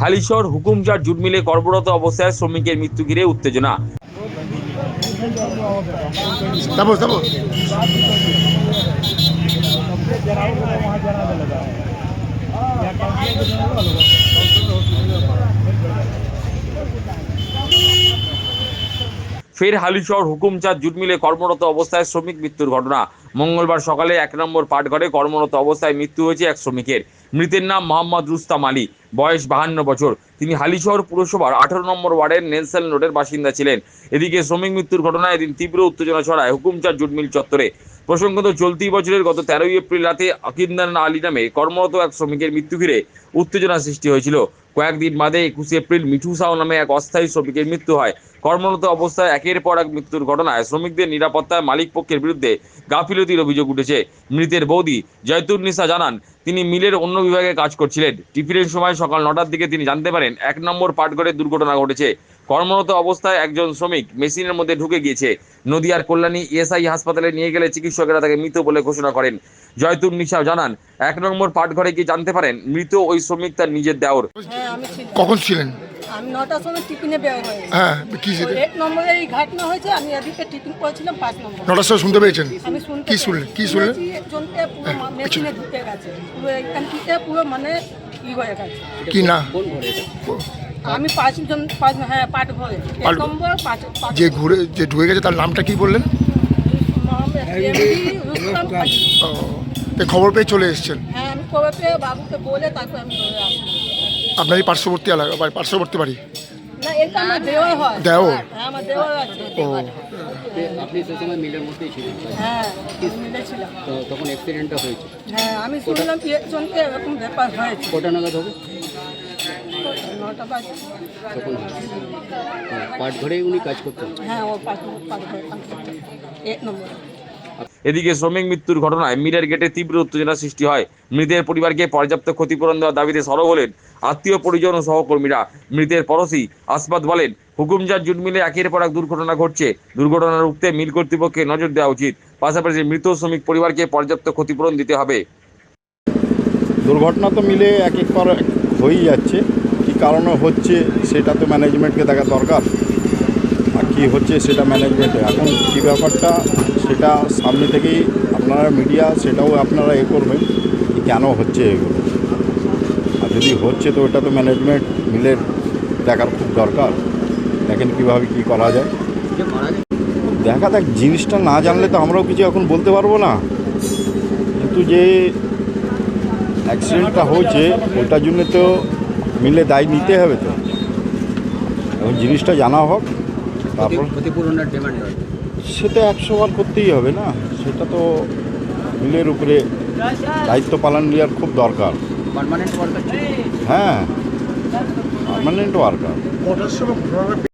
Halisahar হুকুমজার jute মিলে কর্মরত অবস্থায় শ্রমিকের মৃত্যু ঘিরে উত্তেজনা। ফের হালিশহর হুকুমচাঁদ জুট মিলে কর্মরত অবস্থায় শ্রমিক মৃত্যুর ঘটনা। মঙ্গলবার সকালে এক নম্বর পাটঘরে কর্মরত অবস্থায় মৃত্যু হয়েছে এক শ্রমিকের। মৃতের নাম মোহাম্মদ রুস্তাম আলী, বয়স বাহান্ন বছর। তিনি হালিশহর পুরসভার আঠারো নম্বর ওয়ার্ডের নেলসন রোডের বাসিন্দা ছিলেন। এদিকে শ্রমিক মৃত্যুর ঘটনায় এদিন তীব্র উত্তেজনা ছড়ায় হুকুমচাঁদ জুটমিল চত্বরে। প্রসঙ্গত, চলতি বছরের গত তেরোই এপ্রিল রাতে আকিন্দান আলী নামে কর্মরত এক শ্রমিকের মৃত্যু ঘিরে উত্তেজনা সৃষ্টি হয়েছিল। কয়েকদিন বাদে একুশে এপ্রিল মিঠু সাউ নামে এক অস্থায়ী শ্রমিকের মৃত্যু হয়। কর্মরত অবস্থায় একের পর এক মৃত্যুর ঘটনায় শ্রমিকদের নিরাপত্তায় মালিক পক্ষের বিরুদ্ধে গাফিলতির অভিযোগ উঠেছে। মৃতের বৌদি জয়তুন্নিসা জানান, তিনি মিলের অন্য বিভাগে কাজ করছিলেন। টিফিনের সময় সকাল নটার দিকে তিনি জানতে পারেন, এক নম্বর পাটঘরে দুর্ঘটনা ঘটেছে। কর্মরত অবস্থায় একজন শ্রমিক মেশিনের মধ্যে ঢুকে গিয়েছে। নদিয়ার কল্যাণী ইএসআই হাসপাতালে নিয়ে গেলে চিকিৎসকেরা তাকে মৃত বলে ঘোষণা করেন। জয়তুন নিশা জানান, এক নম্বর পাটঘরে গিয়ে জানতে পারেন, মৃত ওই শ্রমিক তার নিজের ছিলাম কখন ছিলেন? আমি নটার সময় টিফিনে বের হয়েছি হ্যাঁ কি এক নম্বরে এই ঘটনা হয়েছে আমি এদিকে টিফিন করেছিলাম পাঁচ নম্বর। নটার সময় শুনতে পেয়েছেন? আমি শুনতে কি শুনলেন কি শুনলেন একজনকে পুরো মা- মেশিনে ঢুকে গেছে। পুরো এখান থেকে পুরো মানে ই হয়ে গেছে। কি না? আমি পাঁচজন পাঁচ হ্যাঁ পাট ঘরে। এক নম্বর পাঁচ যে ঘুরে যে ঢুকে গেছে তার নামটা কি বললেন? খবর পেয়ে চলে এসেছেন। হ্যাঁ আমি কবে পেয়ে বাবুকে বলে তারপর আমি ধরে আসলাম। আপনার এই পার্শ্ববর্তী এলাকা বা পার্শ্ববর্তী বাড়ি? না এটা আমার দেওয়ার হয় দেওর? হ্যাঁ আছে ও। আপনি সে সময় মিলের মধ্যেই ছিলেন। হ্যাঁ তো তখন অ্যাক্সিডেন্টটা হয়েছে? হ্যাঁ আমি শুনলাম কি একজনকে এরকম ব্যাপার হয়েছে। কটা নাগাদ হবে? নটা তখন পাট ধরেই উনি কাজ করতেন? হ্যাঁ ও পাঁচ নম্বর ঘরে কাজ করতে। এক নম্বর। এদিকে শ্রমিক মৃত্যুর ঘটনায় মিলের গেটে তীব্র উত্তেজনা সৃষ্টি হয়। মৃতের পরিবারকে পর্যাপ্ত ক্ষতিপূরণ দেওয়ার দাবিতে সরব হলেন আত্মীয়, পরিজন ও সহকর্মীরা। মৃতের পরশী আসবাদ বলেন, হুকুমজার জুট মিলে একের পর এক দুর্ঘটনা ঘটছে। দুর্ঘটনা রুখতে মিল কর্তৃপক্ষকে নজর দেওয়া উচিত। পাশাপাশি মৃত শ্রমিক পরিবারকে পর্যাপ্ত ক্ষতিপূরণ দিতে হবে। দুর্ঘটনা তো মিলে এক এক পর হয়েই যাচ্ছে। কি কারণে হচ্ছে সেটা তো ম্যানেজমেন্টকে দেখা দরকার। কী হচ্ছে সেটা ম্যানেজমেন্টে এখন কী ব্যাপারটা, সেটা সামনে থেকেই আপনারা মিডিয়া সেটাও আপনারা এ করবেন কেন হচ্ছে এগুলো। আর যদি হচ্ছে তো ওটা তো ম্যানেজমেন্ট মিলে দেখার খুব দরকার। দেখেন কীভাবে কী করা যায়। দেখা দেখ জিনিসটা না জানলে তো আমরাও কিছু এখন বলতে পারব না। কিন্তু যে অ্যাক্সিডেন্টটা হয়েছে ওটার জন্য তো মিলে দায় নিতে হবে তো। এখন জিনিসটা জানা হোক। তারপর ক্ষতিপূরণের ডিমান্ড হয়। একশো বার করতেই হবে না? সেটা তো মিলের উপরে দায়িত্ব পালন নেওয়ার খুব দরকার। পার্মানেন্ট ওয়ার্কার হ্যাঁ পারমানেন্ট ওয়ার্কার কটার সময় ঘটনাটা